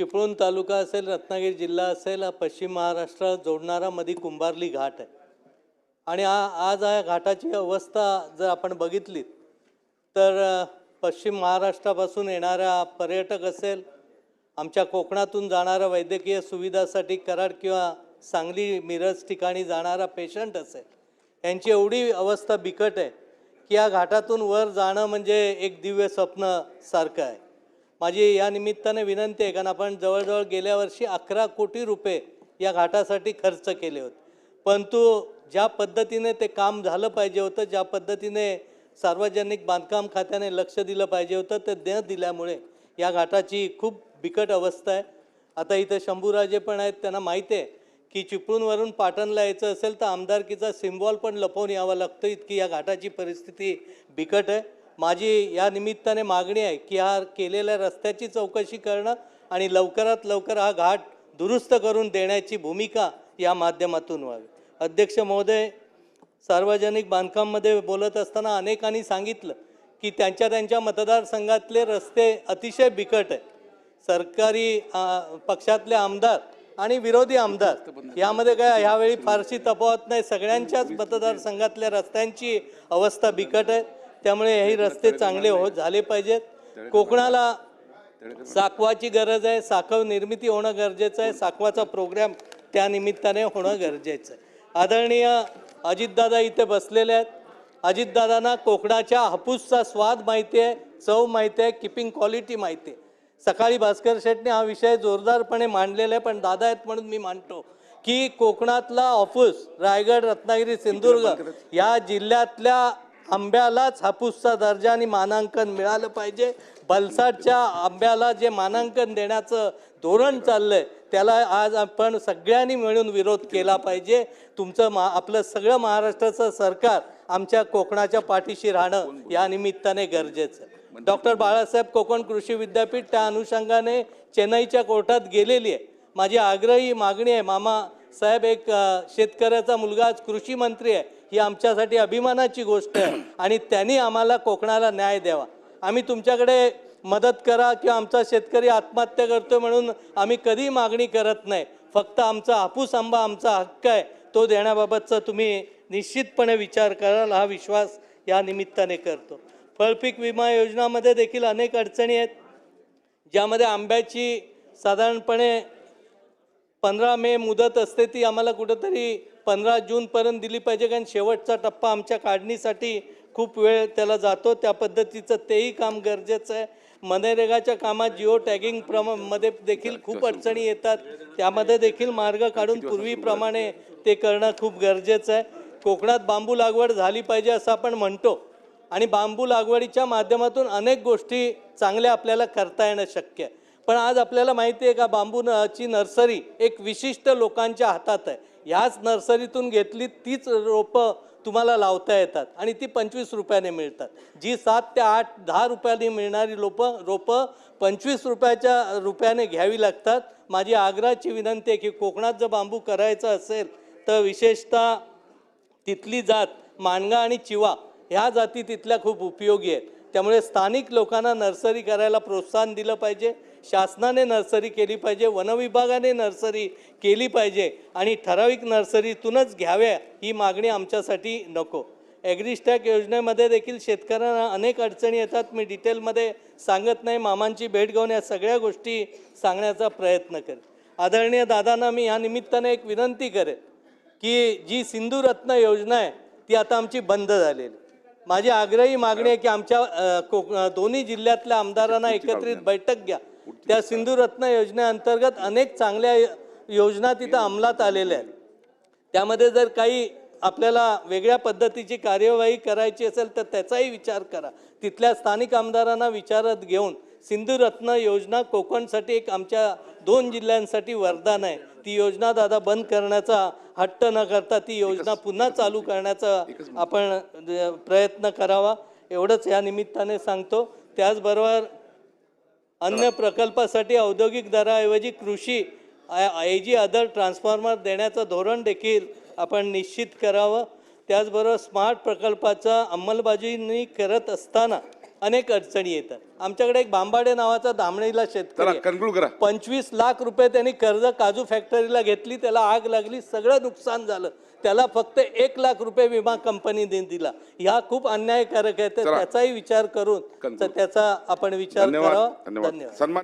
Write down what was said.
चिपळूण तालुका असेल रत्नागिरी जिल्हा असेल हा पश्चिम महाराष्ट्र जोडणारा मधी कुंभारली घाट आहे. आणि आ आज या घाटाची अवस्था जर आपण बघितली तर पश्चिम महाराष्ट्रापासून येणारा पर्यटक असेल आमच्या कोकणातून जाणारा वैद्यकीय सुविधासाठी कराड किंवा सांगली मिरज ठिकाणी जाणारा पेशंट असेल यांची एवढी अवस्था बिकट आहे की या घाटातून वर जाणं म्हणजे एक दिव्य स्वप्न सारखं आहे. माझी या निमित्ताने विनंती आहे कारण आपण जवळजवळ गेल्या वर्षी अकरा कोटी रुपये या घाटासाठी खर्च केले होते. परंतु ज्या पद्धतीने ते काम झालं पाहिजे होतं ज्या पद्धतीने सार्वजनिक बांधकाम खात्याने लक्ष दिलं पाहिजे होतं ते न दिल्यामुळे या घाटाची खूप बिकट अवस्था आहे. आता इथं शंभूराजे पण आहेत त्यांना माहिती आहे की चिपळूणवरून पाटणला यायचं असेल तर आमदारकीचा सिम्बॉल पण लपवून यावा लागतो. इतकी या घाटाची परिस्थिती बिकट आहे. माझी या निमित्ताने मागणी आहे की हा केलेल्या रस्त्याची चौकशी करणं आणि लवकरात लवकर हा घाट दुरुस्त करून देण्याची भूमिका या माध्यमातून व्हावी. अध्यक्ष महोदय सार्वजनिक बांधकाममध्ये बोलत असताना अनेकांनी सांगितलं की त्यांच्या त्यांच्या मतदारसंघातले रस्ते अतिशय बिकट आहे सरकारी पक्षातले आमदार आणि विरोधी आमदार यामध्ये काय ह्यावेळी फारशी तफावत नाही. सगळ्यांच्याच मतदारसंघातल्या रस्त्यांची अवस्था बिकट आहे. त्यामुळे हे रस्ते चांगले हो झाले पाहिजेत. कोकणाला साकवाची गरज आहे. साखव निर्मिती होणं गरजेचं आहे. साकवाचा प्रोग्राम त्या निमित्ताने होणं गरजेचं आहे. आदरणीय अजितदादा इथे बसलेले आहेत. अजितदादांना कोकणाच्या हापूसचा स्वाद माहिती आहे चव माहिती आहे किपिंग क्वालिटी माहिती आहे. सकाळी भास्कर शेटने हा विषय जोरदारपणे मांडलेला आहे पण दादा आहेत म्हणून मी मांडतो की कोकणातला हापूस रायगड रत्नागिरी सिंधुदुर्ग या जिल्ह्यातल्या आंब्यालाच हापूसचा दर्जा आणि मानांकन मिळालं पाहिजे. बलसाडच्या आंब्याला जे मानांकन देण्याचं धोरण चाललंय त्याला आज आपण सगळ्यांनी मिळून विरोध केला पाहिजे. तुमचं मा आपलं सगळं महाराष्ट्राचं सरकार आमच्या कोकणाच्या पाठीशी राहणं या निमित्ताने गरजेचं. डॉक्टर बाळासाहेब कोकण कृषी विद्यापीठ त्या अनुषंगाने चेन्नईच्या कोर्टात गेलेली आहे. माझी आग्रही मागणी आहे मामा साहेब एक शेतकऱ्याचा मुलगा आज कृषी मंत्री आहे. ही आमच्यासाठी अभिमानाची गोष्ट आहे. आणि त्यांनी आम्हाला कोकणाला न्याय द्यावा. आम्ही तुमच्याकडे मदत करा किंवा आमचा शेतकरी आत्महत्या करतो म्हणून आम्ही कधी मागणी करत नाही. फक्त आमचा हापूस आंबा आमचा हक्क आहे तो देण्याबाबतचा तुम्ही निश्चितपणे विचार कराल हा विश्वास या निमित्ताने करतो. फळपीक विमा योजनामध्ये देखील अनेक अडचणी आहेत ज्यामध्ये आंब्याची साधारणपणे पंधरा मे मुदत असते ती आम्हाला कुठंतरी पंधरा जूनपर्यंत दिली पाहिजे कारण शेवटचा टप्पा आमच्या काढणीसाठी खूप वेळ त्याला जातो. त्या पद्धतीचं तेही काम गरजेचं आहे. मनरेगाच्या कामात जिओ टॅगिंग प्रममध्ये देखील खूप अडचणी येतात. त्यामध्ये देखील मार्ग काढून पूर्वीप्रमाणे ते करणं खूप गरजेचं आहे. कोकणात बांबू लागवड झाली पाहिजे असं आपण म्हणतो. आणि बांबू लागवडीच्या माध्यमातून अनेक गोष्टी चांगल्या आपल्याला करता येणं शक्य आहे. पण आज आपल्याला माहिती आहे का बांबूची नर्सरी एक विशिष्ट लोकांच्या हातात आहे. ह्याच नर्सरीतून घेतली तीच रोपं तुम्हाला लावता येतात आणि ती पंचवीस रुपयाने मिळतात. जी सात ते आठ दहा रुपयाने मिळणारी लोपं रोपं पंचवीस रुपयाच्या रुपयाने घ्यावी लागतात. माझी आग्रहाची विनंती आहे की कोकणात जर बांबू करायचं असेल तर विशेषतः तिथली जात माणगा आणि चिवा ह्या जाती तिथल्या खूप उपयोगी आहेत. त्यामुळे स्थानिक लोकांना नर्सरी करायला प्रोत्साहन दिलं पाहिजे. शासनाने नर्सरी केली पाहिजे वनविभागाने नर्सरी केली पाहिजे आणि ठराविक नर्सरीतूनच घ्याव्या ही मागणी आमच्यासाठी नको. ॲग्रिस्टॅक योजनेमध्ये देखील शेतकऱ्यांना अनेक अडचणी येतात. मी डिटेलमध्ये सांगत नाही. मामांची भेट घेऊन या सगळ्या गोष्टी सांगण्याचा प्रयत्न करेन. आदरणीय दादांना मी या निमित्ताने एक विनंती करेन की जी सिंधू रत्न योजना आहे ती आता आमची बंद झालेली. माझी आग्रही मागणी आहे की आमच्या कोक दोन्ही जिल्ह्यातल्या आमदारांना एकत्रित बैठक घ्या. त्या सिंधू रत्न योजनेअंतर्गत अनेक चांगल्या योजना तिथं अंमलात आलेल्या आहेत. त्यामध्ये जर काही आपल्याला वेगळ्या पद्धतीची कार्यवाही करायची असेल तर त्याचाही विचार करा. तिथल्या स्थानिक आमदारांना विचारात घेऊन सिंधू रत्न योजना कोकणसाठी एक आमच्या दोन जिल्ह्यांसाठी वरदान आहे. ती योजना दादा बंद करण्याचा हट्ट न करता ती योजना पुन्हा चालू करण्याचा आपण प्रयत्न करावा. एवढंच या निमित्ताने सांगतो. त्याचबरोबर अन्य प्रकल्पासाठी औद्योगिक दराऐवजी कृषी आय जी अदर ट्रान्सफॉर्मर देण्याचं धोरण देखील आपण निश्चित करावं. त्याचबरोबर स्मार्ट प्रकल्पाचा अंमलबजावणी करत असताना अनेक अडचणी येतात. आमच्याकडे एक बांबाडे नावाचा धामणीला शेतकरी. कन्क्लूड करा. पंचवीस लाख रुपये त्यांनी कर्ज काजू फॅक्टरीला घेतली त्याला आग लागली सगळं नुकसान झालं. त्याला फक्त एक लाख रुपये विमा कंपनीने दिला. ह्या खूप अन्यायकारक आहे तर. त्याचाही विचार करून त्याचा आपण विचार करावा. धन्यवाद. धन्यवाद. सन्मान